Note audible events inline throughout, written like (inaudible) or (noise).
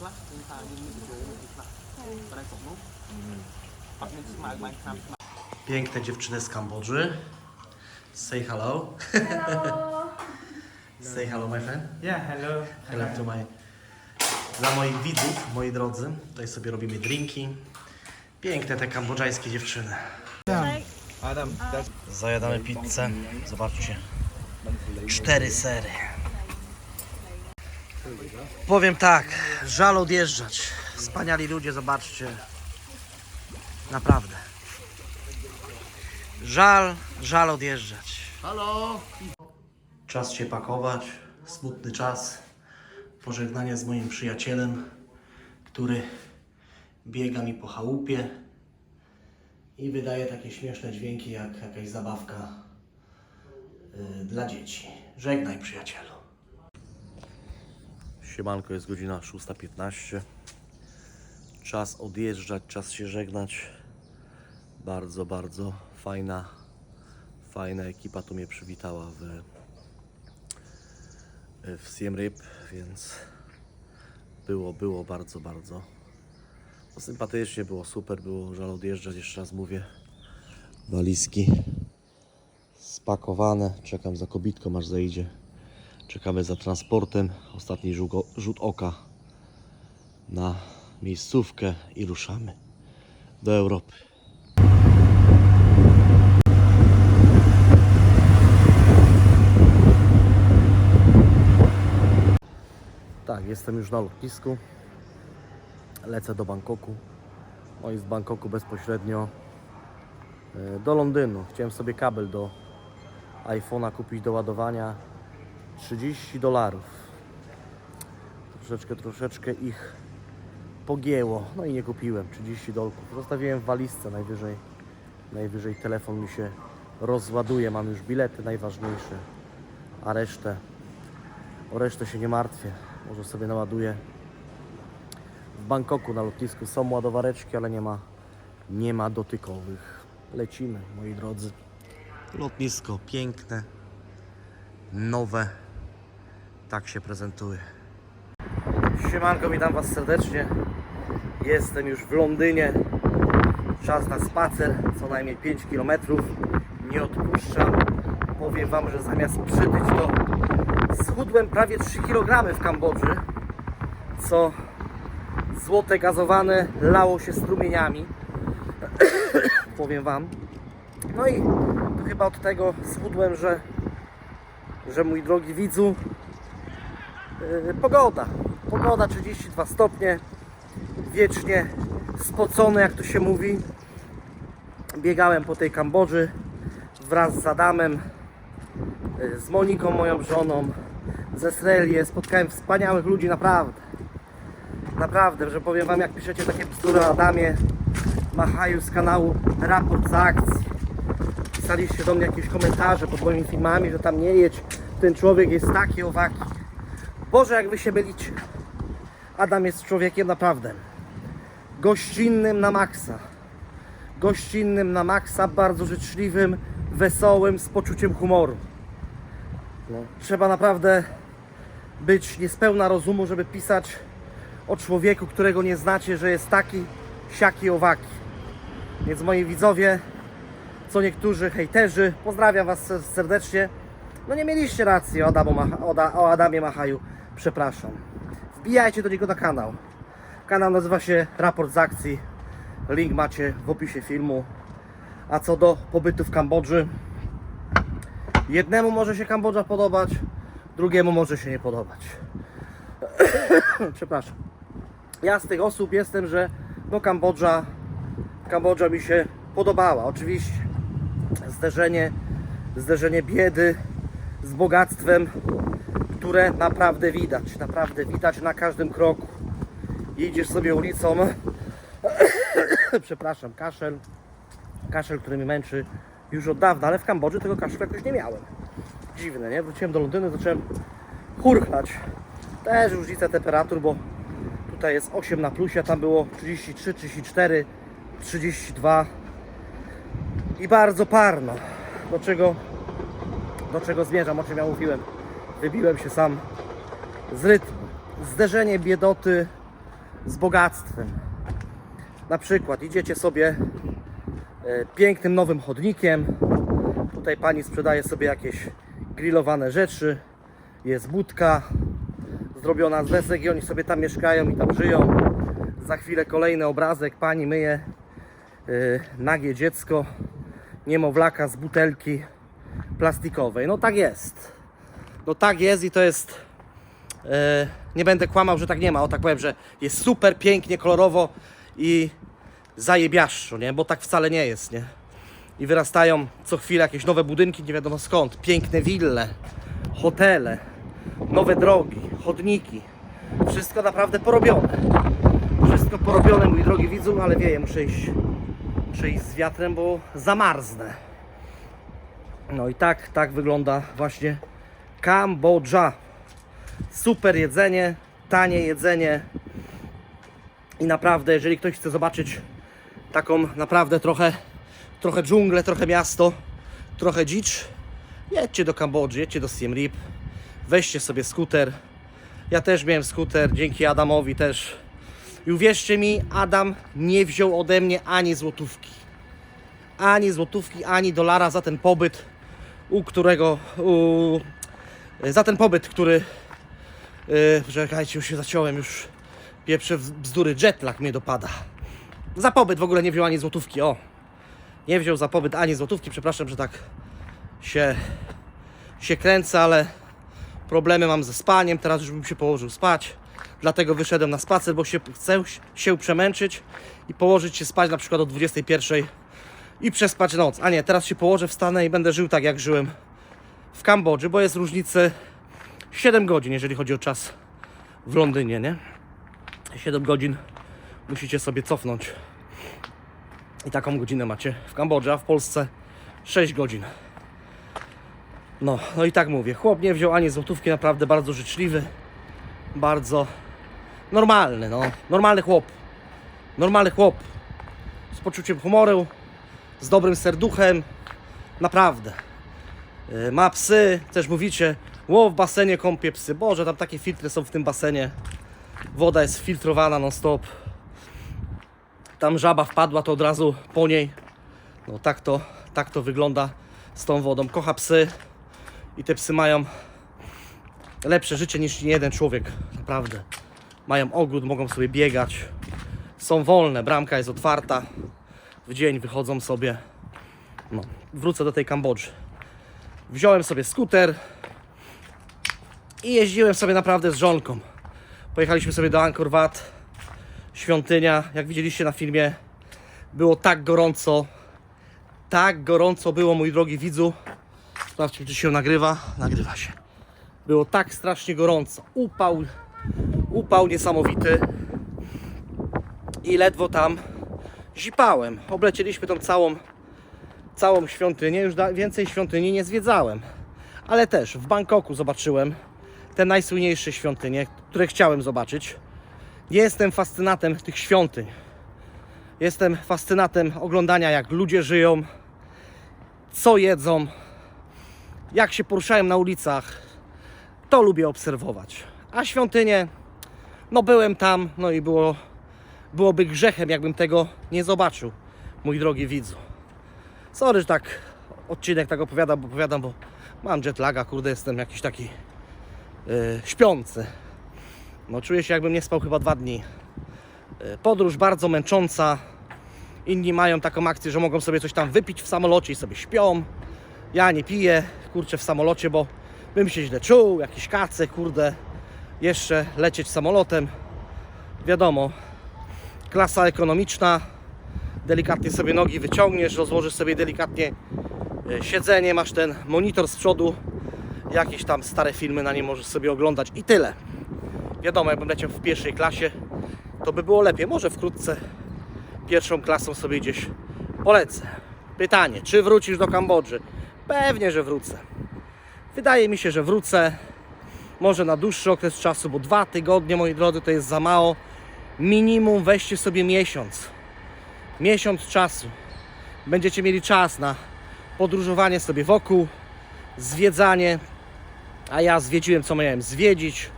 ខ្លះគឺថាយើងមានវីដេអូមួយខ្លះប៉ុន្តែស្រុកនោះអត់មានស្មៅបាញ់ខាំស្មៅ Piękne dziewczyny z Kambodży. Say hello. Say hello, my friend. Yeah, hello. Hello to my... Dla moich widzów, moi drodzy, tutaj sobie robimy drinki. Piękne te kambodżańskie dziewczyny. Adam, that's Zajadamy pizzę. Zobaczcie. Cztery sery. Powiem tak, żal odjeżdżać. Wspaniali ludzie, zobaczcie. Naprawdę. Żal, żal odjeżdżać. Halo! Czas się pakować. Smutny czas. Pożegnanie z moim przyjacielem, który biega mi po chałupie i wydaje takie śmieszne dźwięki jak jakaś zabawka y, dla dzieci. Żegnaj przyjacielu. Siemanko, jest godzina 6.15. Czas odjeżdżać, czas się żegnać. Bardzo, bardzo fajna, fajna ekipa tu mnie przywitała w, w Siem więc było, było bardzo, bardzo no, sympatycznie, było super, było żal odjeżdżać, jeszcze raz mówię. Walizki spakowane, czekam za kobitką aż zejdzie. Czekamy za transportem, ostatni rzut, oka na miejscówkę i ruszamy do Europy. Tak, jestem już na lotnisku. Lecę do Bangkoku. No i z Bangkoku bezpośrednio e, do Londynu. Chciałem sobie kabel do iPhone'a kupić do ładowania. 30 dolarów. Troszeczkę, troszeczkę ich pogięło. No i nie kupiłem. 30 dolków. Zostawiłem w walizce najwyżej. Najwyżej telefon mi się rozładuje. Mam już bilety najważniejsze. A resztę, o resztę się nie martwię. Może sobie naładuję w Bangkoku na lotnisku są ładowareczki, ale nie ma, nie ma dotykowych. Lecimy, moi drodzy. Lotnisko piękne, nowe. Tak się prezentuje. Siemanko, witam Was serdecznie. Jestem już w Londynie. Czas na spacer, co najmniej 5 km. Nie odpuszczam. Powiem Wam, że zamiast przytyć to schudłem prawie 3 kg w Kambodży, co złote gazowane lało się strumieniami. (clears throat) Powiem wam. No i to chyba od tego schudłem, że, że mój drogi widzu, pogoda. Pogoda 32 stopnie, wiecznie spocony, jak to się mówi. Biegałem po tej Kambodży wraz z Adamem, yy, z Moniką, moją żoną, ze Srelie. Spotkałem wspaniałych ludzi, naprawdę. Naprawdę, że powiem wam, jak piszecie takie bzdury o Adamie Machaju z kanału Raport z akcji. Pisaliście do mnie jakieś komentarze pod moimi filmami, że tam nie jedź, ten człowiek jest taki owaki. Boże, jak wy się mylicie. Adam jest człowiekiem naprawdę gościnnym na maksa. Gościnnym na maksa, bardzo życzliwym, wesołym, z poczuciem humoru. No, trzeba naprawdę być niespełna rozumu, żeby pisać o człowieku, którego nie znacie, że jest taki, siaki, owaki. Więc moi widzowie, co niektórzy hejterzy, pozdrawiam Was ser- serdecznie. No nie mieliście racji o, Adamu o Adamie Machaju, przepraszam. Wbijajcie do niego na kanał. Kanał nazywa się Raport z akcji. Link macie w opisie filmu. A co do pobytu w Kambodży, jednemu może się Kambodża podobać, drugiemu może się nie podobać. (coughs) Przepraszam. Ja z tych osób jestem, że no Kambodża, Kambodża mi się podobała. Oczywiście zderzenie, zderzenie biedy z bogactwem, które naprawdę widać, naprawdę widać na każdym kroku. Idziesz sobie ulicą, (coughs) przepraszam, kaszel, kaszel, który mnie męczy już od dawna, ale w Kambodży tego kaszlu jakoś nie miałem. Dziwne, nie? Wróciłem do Londynu, zacząłem churchlać. Też różnica temperatur, bo tutaj jest 8 na plusie, a tam było 33, 34, 32 i bardzo parno. Do czego, do czego zmierzam, o czym ja mówiłem. Wybiłem się sam z rytmu. Zderzenie biedoty z bogactwem. Na przykład idziecie sobie e, pięknym nowym chodnikiem. Tutaj pani sprzedaje sobie jakieś grillowane rzeczy. Jest budka zrobiona z desek i oni sobie tam mieszkają i tam żyją. Za chwilę kolejny obrazek. Pani myje e, nagie dziecko, niemowlaka z butelki plastikowej. No tak jest. No tak jest i to jest. E, nie będę kłamał, że tak nie ma. O tak powiem, że jest super pięknie, kolorowo i zajebiaszczo, nie? Bo tak wcale nie jest, nie? I wyrastają co chwilę jakieś nowe budynki, nie wiadomo skąd. Piękne wille, hotele, nowe drogi, chodniki. Wszystko naprawdę porobione. Wszystko porobione, mój drogi widzu, ale wieje, muszę iść, muszę iść z wiatrem, bo zamarznę. No i tak, tak wygląda właśnie Kambodża. Super jedzenie, tanie jedzenie. I naprawdę, jeżeli ktoś chce zobaczyć taką naprawdę trochę, trochę dżunglę, trochę miasto, trochę dzicz, jedźcie do Kambodży, jedźcie do Siem Reap, weźcie sobie skuter. Ja też miałem skuter, dzięki Adamowi też. I uwierzcie mi, Adam nie wziął ode mnie ani złotówki. Ani złotówki, ani dolara za ten pobyt, u którego. U, za ten pobyt, który. Yy, czekajcie, już się zaciąłem, już pieprze bzdury, jetlag mnie dopada. Za pobyt w ogóle nie wziął ani złotówki, o. Nie wziął za pobyt ani złotówki, przepraszam, że tak się, się kręcę, ale problemy mam ze spaniem, teraz już bym się położył spać. Dlatego wyszedłem na spacer, bo się, chcę się przemęczyć i położyć się spać na przykład o 21 i przespać noc. A nie, teraz się położę, wstanę i będę żył tak jak żyłem w Kambodży, bo jest różnicy 7 godzin, jeżeli chodzi o czas w Londynie, nie? 7 godzin musicie sobie cofnąć. I taką godzinę macie w Kambodży, a w Polsce 6 godzin. No, no i tak mówię. Chłop nie wziął ani złotówki, naprawdę bardzo życzliwy. Bardzo normalny, no. Normalny chłop. Normalny chłop. Z poczuciem humoru, z dobrym serduchem. Naprawdę. Yy, Ma psy, też mówicie, ło w basenie kąpie psy. Boże, tam takie filtry są w tym basenie. Woda jest filtrowana non stop. Tam żaba wpadła, to od razu po niej. No tak to, tak to wygląda z tą wodą. Kocha psy i te psy mają lepsze życie niż jeden człowiek. Naprawdę. Mają ogród, mogą sobie biegać. Są wolne, bramka jest otwarta. W dzień wychodzą sobie. No, wrócę do tej Kambodży. Wziąłem sobie skuter i jeździłem sobie naprawdę z żonką. Pojechaliśmy sobie do Angkor Wat, świątynia. Jak widzieliście na filmie, było tak gorąco. Tak gorąco było, mój drogi widzu. Sprawdźmy, czy się nagrywa. Nagrywa się. Było tak strasznie gorąco. Upał, upał niesamowity. I ledwo tam zipałem. Oblecieliśmy tą całą, całą świątynię. Już więcej świątyni nie zwiedzałem. Ale też w Bangkoku zobaczyłem te najsłynniejsze świątynie, które chciałem zobaczyć. Jestem fascynatem tych świątyń. Jestem fascynatem oglądania, jak ludzie żyją, co jedzą, jak się poruszają na ulicach. To lubię obserwować. A świątynie, no byłem tam, no i było, byłoby grzechem, jakbym tego nie zobaczył, mój drogi widzu. Sorry, że tak odcinek tak opowiadam, bo opowiadam, bo mam jetlaga, kurde, jestem jakiś taki yy, śpiący. No czuję się jakbym nie spał chyba dwa dni. Yy, podróż bardzo męcząca. Inni mają taką akcję, że mogą sobie coś tam wypić w samolocie i sobie śpią. Ja nie piję, kurczę, w samolocie, bo bym się źle czuł, jakieś kace, kurde. Jeszcze lecieć samolotem. Wiadomo, klasa ekonomiczna. Delikatnie sobie nogi wyciągniesz, rozłożysz sobie delikatnie e, siedzenie, masz ten monitor z przodu, jakieś tam stare filmy na nim możesz sobie oglądać i tyle. Wiadomo, jakbym leciał w pierwszej klasie, to by było lepiej. Może wkrótce pierwszą klasą sobie gdzieś polecę. Pytanie, czy wrócisz do Kambodży? Pewnie, że wrócę. Wydaje mi się, że wrócę. Może na dłuższy okres czasu, bo dwa tygodnie, moi drodzy, to jest za mało. Minimum weźcie sobie miesiąc. Miesiąc czasu. Będziecie mieli czas na podróżowanie sobie wokół, zwiedzanie. A ja zwiedziłem, co miałem zwiedzić.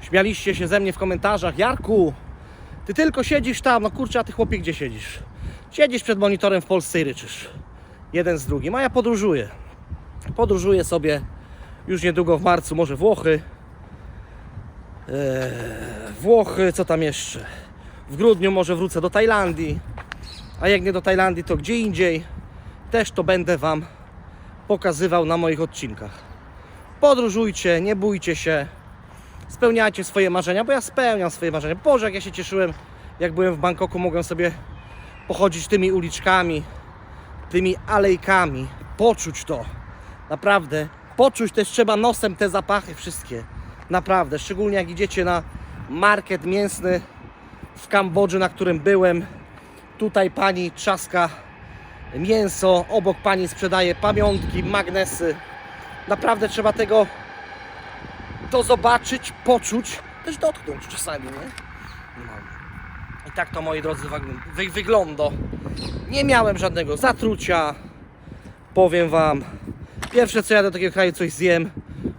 Śmialiście się ze mnie w komentarzach. Jarku, Ty tylko siedzisz tam, no kurczę, a ty chłopie gdzie siedzisz? Siedzisz przed monitorem w Polsce i ryczysz. Jeden z drugim, a ja podróżuję. Podróżuję sobie już niedługo w marcu, może Włochy. Eee, Włochy, co tam jeszcze? W grudniu może wrócę do Tajlandii. A jak nie do Tajlandii, to gdzie indziej. Też to będę Wam pokazywał na moich odcinkach. Podróżujcie, nie bójcie się. Spełniajcie swoje marzenia, bo ja spełniam swoje marzenia. Boże, jak ja się cieszyłem, jak byłem w Bangkoku, mogłem sobie pochodzić tymi uliczkami, tymi alejkami, poczuć to. Naprawdę, poczuć też trzeba nosem te zapachy wszystkie. Naprawdę, szczególnie jak idziecie na market mięsny w Kambodży, na którym byłem. Tutaj pani trzaska mięso, obok pani sprzedaje pamiątki, magnesy. Naprawdę trzeba tego to zobaczyć, poczuć, też dotknąć czasami, nie? No. I tak to moi drodzy wy, wygląda. Nie miałem żadnego zatrucia. Powiem wam. Pierwsze co ja do takiego kraju coś zjem.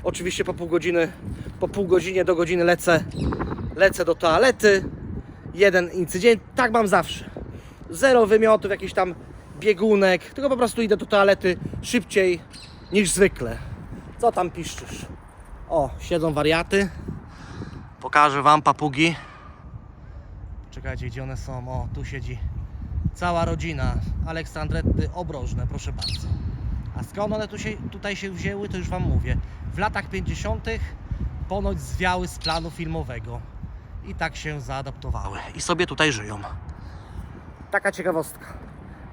Oczywiście po pół godziny, po pół godzinie do godziny lecę. Lecę do toalety. Jeden incydent. Tak mam zawsze. Zero wymiotów, jakiś tam biegunek. Tylko po prostu idę do toalety szybciej niż zwykle. Co tam piszczysz? O, siedzą wariaty. Pokażę Wam papugi. Czekajcie, gdzie one są. O, tu siedzi cała rodzina Aleksandretty obrożne, proszę bardzo. A skąd one tu się, tutaj się wzięły, to już Wam mówię. W latach 50. ponoć zwiały z planu filmowego. I tak się zaadaptowały. I sobie tutaj żyją. Taka ciekawostka.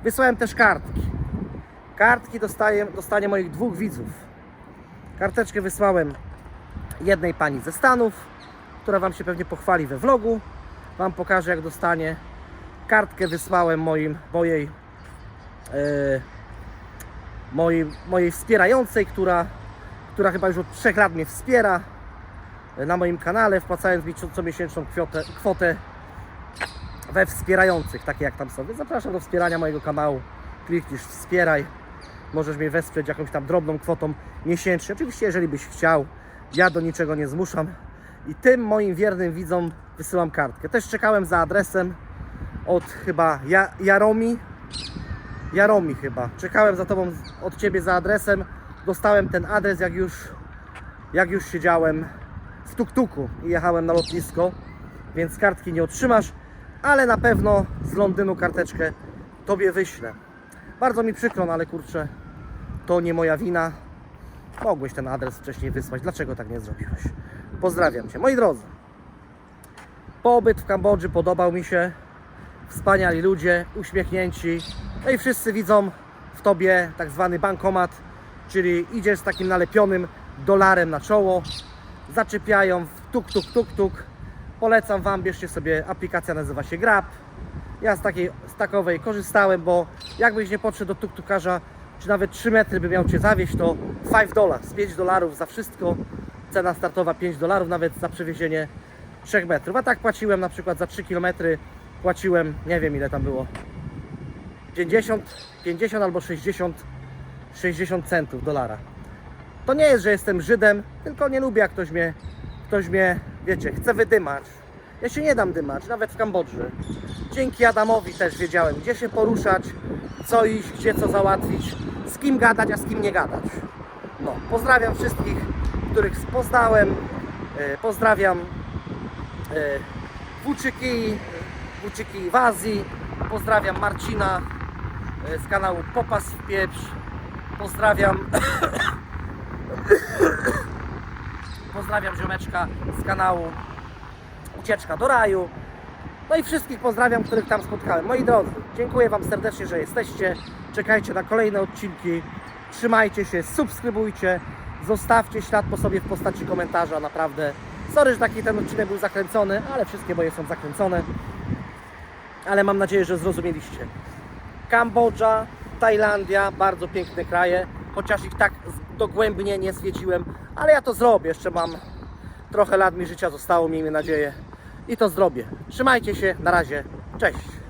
Wysłałem też kartki. Kartki dostaję, dostanie moich dwóch widzów. Karteczkę wysłałem jednej pani ze Stanów, która Wam się pewnie pochwali we vlogu. Wam pokażę jak dostanie. Kartkę wysłałem moim, mojej, e, mojej, mojej wspierającej, która, która chyba już od 3 lat mnie wspiera e, na moim kanale, wpłacając mi co, comiesięczną kwotę, kwotę we wspierających, takie jak tam są. Więc zapraszam do wspierania mojego kanału. Kliknij wspieraj. Możesz mnie wesprzeć jakąś tam drobną kwotą miesięcznie. Oczywiście, jeżeli byś chciał, ja do niczego nie zmuszam. I tym moim wiernym widzom wysyłam kartkę. Też czekałem za adresem od chyba ja, Jaromi. Jaromi chyba. Czekałem za tobą od ciebie za adresem. Dostałem ten adres, jak już, jak już siedziałem w tuk-tuku i jechałem na lotnisko, więc kartki nie otrzymasz, ale na pewno z Londynu karteczkę tobie wyślę. Bardzo mi przykro, no ale kurczę, to nie moja wina. Mogłeś ten adres wcześniej wysłać. Dlaczego tak nie zrobiłeś? Pozdrawiam Cię. Moi drodzy, pobyt w Kambodży podobał mi się. Wspaniali ludzie, uśmiechnięci. No i wszyscy widzą w Tobie tak zwany bankomat, czyli idziesz z takim nalepionym dolarem na czoło, zaczepiają tuk, tuk, tuk, tuk. Polecam Wam, bierzcie sobie, aplikacja nazywa się Grab. Ja z takiej z takowej korzystałem, bo jakbyś nie podszedł do tuktukarza, czy nawet 3 metry by miał Cię zawieźć, to 5 dolarów, 5 dolarów za wszystko. Cena startowa 5 dolarów nawet za przewiezienie 3 metrów. A tak płaciłem na przykład za 3 km, płaciłem, nie wiem ile tam było, 50, 50 albo 60, 60 centów dolara. To nie jest, że jestem Żydem, tylko nie lubię jak ktoś mnie, ktoś mnie, wiecie, chce wydymać. Ja się nie dam dymać, nawet w Kambodży. Dzięki Adamowi też wiedziałem, gdzie się poruszać, co iść, gdzie co załatwić, z kim gadać, a z kim nie gadać. No, pozdrawiam wszystkich, których poznałem. E, Pozdrawiam e, Włóczyki, Włóczyki w Azji. Pozdrawiam Marcina e, z kanału Popas w Pieprz. Pozdrawiam (coughs) Pozdrawiam ziomeczka z kanału Ucieczka do raju. No i wszystkich pozdrawiam, których tam spotkałem. Moi drodzy, dziękuję Wam serdecznie, że jesteście. Czekajcie na kolejne odcinki. Trzymajcie się, subskrybujcie, zostawcie ślad po sobie w postaci komentarza. Naprawdę. Sorry, że taki ten odcinek był zakręcony, ale wszystkie moje są zakręcone. Ale mam nadzieję, że zrozumieliście. Kambodża, Tajlandia, bardzo piękne kraje, chociaż ich tak dogłębnie nie zwiedziłem, ale ja to zrobię. Jeszcze mam trochę lat mi życia zostało, miejmy nadzieję. I to zrobię. Trzymajcie się, na razie, cześć.